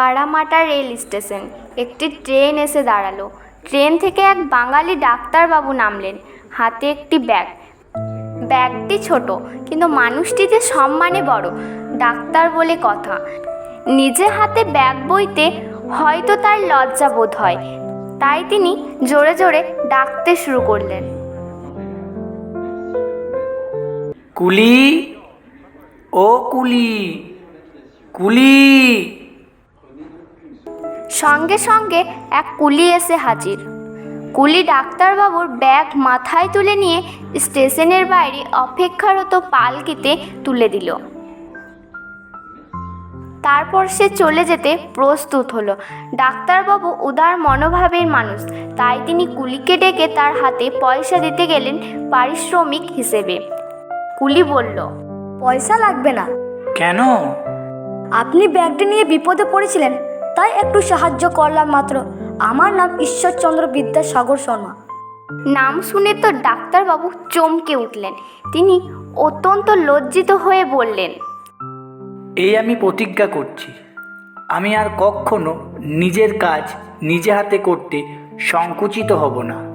কাড়ামাটা rail station. একটি train এসে দাঁড়াল। ট্রেন থেকে এক বাঙালি ডাক্তারবাবু নামলেন। হাতে একটি ব্যাগ। ব্যাগটি ছোট, কিন্তু মানুষটি যে সম্মানে বড়, ডাক্তার বলে কথা। নিজে হাতে ব্যাগ বইতে হয়তো তার লজ্জা বোধ হয়। তাই তিনি জোরে জোরে ডাকতে শুরু করলেন। কুলি, ও কুলি কুলি। সঙ্গে সঙ্গে এক কুলি এসে হাজির। কুলি ডাক্তারবাবুর ব্যাগ মাথায় তুলে নিয়ে স্টেশনের বাইরে অপেক্ষারত পালকিতে তুলে দিল। তারপর সে চলে যেতে প্রস্তুত হলো। ডাক্তারবাবু উদার মনোভাবের মানুষ তাই তিনি কুলিকে ডেকে তার হাতে পয়সা দিতে গেলেন পারিশ্রমিক হিসেবে। কুলি বলল পয়সা লাগবে না। কেন? আপনি ব্যাগটি নিয়ে বিপদে পড়েছিলেন। তাই একটু সাহায্য করলাম মাত্র। আমার নাম ঈশ্বরচন্দ্র বিদ্যাসাগর শর্মা। নাম শুনে তো ডাক্তারবাবু চমকে উঠলেন। তিনি অত্যন্ত লজ্জিত হয়ে বললেন এই আমি প্রতিজ্ঞা করছি। আমি আর কখনো নিজের কাজ নিজে হাতে করতে সংকুচিত হব না।